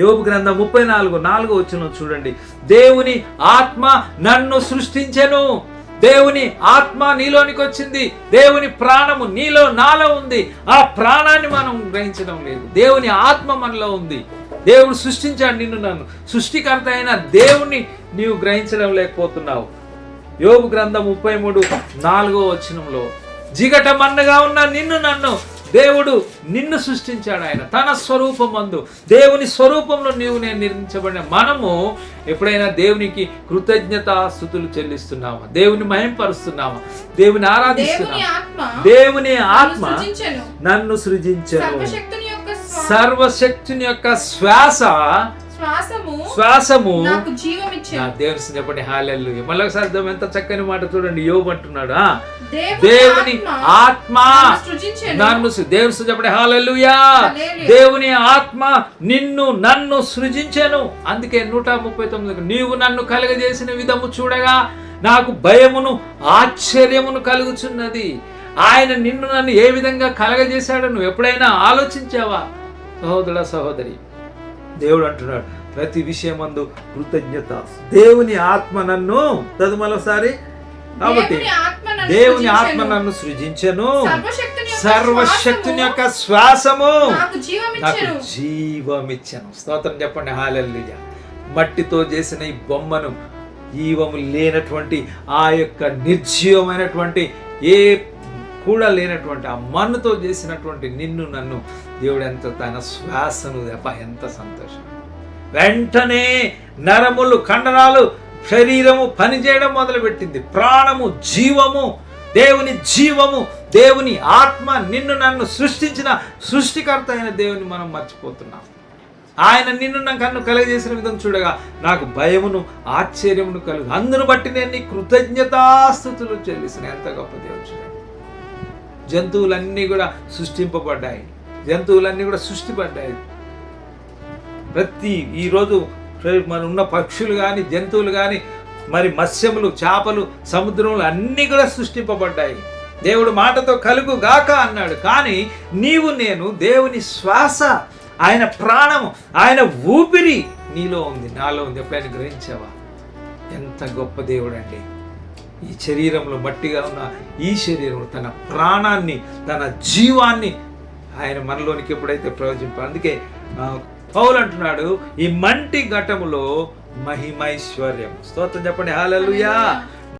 యోగు గ్రంథం ముప్పై నాలుగు నాలుగు వచ్చిన చూడండి. దేవుని ఆత్మ నన్ను సృష్టించెను. దేవుని ఆత్మ నీలోనికి వచ్చింది. దేవుని ప్రాణము నీలో నాలో ఉంది. ఆ ప్రాణాన్ని మనం గ్రహించడం లేదు. దేవుని ఆత్మ మనలో ఉంది. దేవుడు సృష్టించాడు నిన్ను నన్ను. సృష్టికర్త అయిన దేవుణ్ణి నీవు గ్రహించడం లేకపోతున్నావు. యోగు గ్రంథం ముప్పై మూడు నాలుగో వచనంలో జిగట మన్నగా ఉన్న నిన్ను నన్ను దేవుడు నిన్ను సృష్టించాడు ఆయన. తన స్వరూపమందు. దేవుని స్వరూపంలో నీవు నేను నిర్మించబడిన మనము ఎప్పుడైనా దేవునికి కృతజ్ఞత స్థుతులు చెల్లిస్తున్నామా? దేవుని మహింపరుస్తున్నామా? దేవుని దేవుని ఆరాధిస్తున్నామా ఆత్మ దేవుని ఆత్మ నన్ను సృజించెను. సర్వశక్తుని యొక్క శ్వాస శ్వాసము శ్వాసము నాకు నా జీవమిచ్చెను దేవుని చెప్పండి హాలెల్లు మళ్ళొకసారి అర్థం ఎంత చక్కని మాట చూడండి యోబు అంటున్నాడు దేవుని ఆత్మ నన్ను దేవుని చెప్పండి హాలెల్లుయా హల్లెలూయా. దేవుని ఆత్మ నిన్ను నన్ను సృజించెను. అందుకే నూట ముప్పై తొమ్మిది నీవు నన్ను కలుగజేసిన విధము చూడగా నాకు భయమును ఆశ్చర్యమును కలుగుచున్నది. ఆయన నిన్ను నన్ను ఏ విధంగా కలగజేశాడో నువ్వు ఎప్పుడైనా ఆలోచించావా? సహోదర సహోదరి దేవుడు అంటున్నాడు ప్రతి విషయమందు కృతజ్ఞత. దేవుని ఆత్మ నన్ను తదుమలసారి కాబట్టి దేవుని ఆత్మ నన్ను సృజించెను. సర్వశక్తుని యొక్క శ్వాసము నాకు జీవమిచ్చాను. స్తోత్రం చెప్పండి. హాలెల్లుయ మట్టితో చేసిన ఈ బొమ్మను జీవము లేనటువంటి ఆ యొక్క నిర్జీవమైనటువంటి ఏ కూడా లేనటువంటి ఆ మన్నుతో చేసినటువంటి నిన్ను నన్ను దేవుడు ఎంత తన శ్వాసను తప్ప ఎంత సంతోషం. వెంటనే నరములు కండరాలు శరీరము పనిచేయడం మొదలుపెట్టింది. ప్రాణము జీవము దేవుని జీవము దేవుని ఆత్మ నిన్ను నన్ను సృష్టించిన సృష్టికర్త అయిన దేవుని మనం మర్చిపోతున్నాం. ఆయన నిన్ను నా కన్ను కలగజేసిన విధం చూడగా నాకు భయమును ఆశ్చర్యమును కలుగు. అందును బట్టి నేను నీ కృతజ్ఞతాస్థుతులు చెల్లిసిన ఎంత గొప్ప దేవుడు చూడండి. జంతువులన్నీ కూడా సృష్టింపబడ్డాయి. జంతువులన్నీ కూడా సృష్టిపడ్డాయి. ప్రతి ఈరోజు మన ఉన్న పక్షులు కానీ జంతువులు కానీ మరి మత్స్యములు చేపలు సముద్రములు అన్నీ కూడా సృష్టింపబడ్డాయి. దేవుడు మాటతో కలుగు గాక అన్నాడు. కానీ నీవు నేను దేవుని శ్వాస ఆయన ప్రాణము ఆయన ఊపిరి నీలో ఉంది. నాలో ఉంది. ఎప్పుడైనా గ్రహించావా? ఎంత గొప్ప దేవుడు అండి ఈ శరీరంలో మట్టిగా ఉన్న ఈ శరీరంలో తన ప్రాణాన్ని తన జీవాన్ని ఆయన మనలోనికి ఎప్పుడైతే ప్రయోజింప అందుకే పౌలు అంటున్నాడు ఈ మంటి ఘటములో మహిమైశ్వర్యం స్తోత్రం చెప్పండి. హాలలుయా.